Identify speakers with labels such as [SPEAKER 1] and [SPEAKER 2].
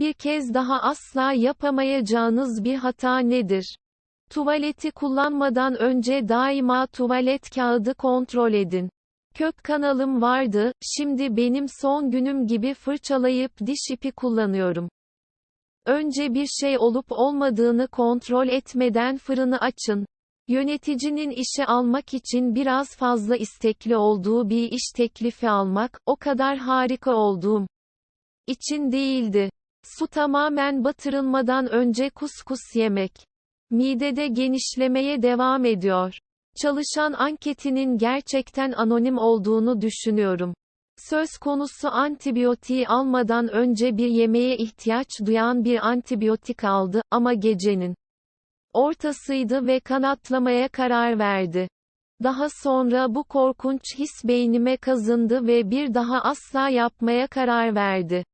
[SPEAKER 1] Bir kez daha asla yapamayacağınız bir hata nedir? Tuvaleti kullanmadan önce daima tuvalet kağıdı kontrol edin. Kök kanalım vardı, şimdi benim son günüm gibi fırçalayıp diş ipi kullanıyorum. Önce bir şey olup olmadığını kontrol etmeden fırını açın. Yöneticinin işe almak için biraz fazla istekli olduğu bir iş teklifi almak, o kadar harika olduğum için değildi. Su tamamen batırılmadan önce kuskus yemek. Midede genişlemeye devam ediyor. Çalışan anketinin gerçekten anonim olduğunu düşünüyorum. Söz konusu antibiyotiği almadan önce bir yemeğe ihtiyaç duyan bir antibiyotik aldı ama gecenin ortasıydı ve kanatlamaya karar verdi. Daha sonra bu korkunç his beynime kazındı ve bir daha asla yapmaya karar verdi.